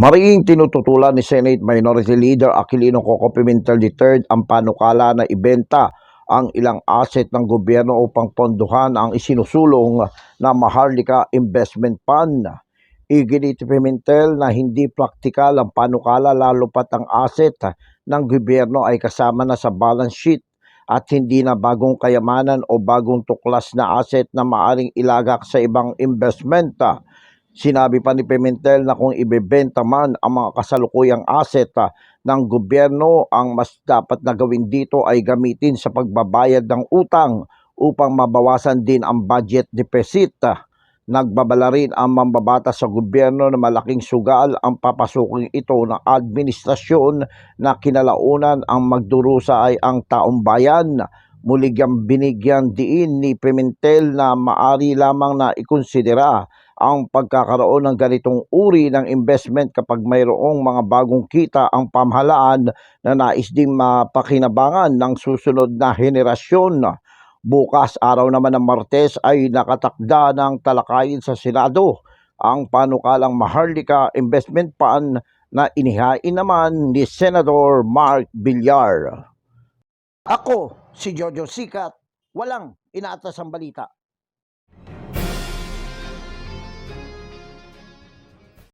Mariing tinututulan ni Senate Minority Leader Aquilino Coco Pimentel III ang panukala na ibenta ang ilang asset ng gobyerno upang ponduhan ang isinusulong na Maharlika Investment Fund. Iginit ni Pimentel na hindi praktikal ang panukala lalo pat ang asset ng gobyerno ay kasama na sa balance sheet at hindi na bagong kayamanan o bagong tuklas na asset na maaring ilagak sa ibang investment. Sinabi pa ni Pimentel na kung ibebenta man ang mga kasalukuyang asset ah, ng gobyerno, ang mas dapat na gawin dito ay gamitin sa pagbabayad ng utang upang mabawasan din ang budget deficit. ah. Nagbabala rin ang mambabata sa gobyerno na malaking sugal ang papasukin ito ng administrasyon na kinalaunan ang magdurusa ay ang taong bayan. Muli niyang binigyan diin ni Pimentel na maari lamang na ikonsidera ang pagkakaroon ng ganitong uri ng investment kapag mayroong mga bagong kita ang pamahalaan na nais ding mapakinabangan ng susunod na henerasyon. Bukas araw naman ng Martes ay nakatakda ng talakayin sa Senado ang panukalang Maharlika Investment Fund na inihain naman ni Senator Mark Villar. Ako, si Jojo Sikat, walang inaatas ang balita.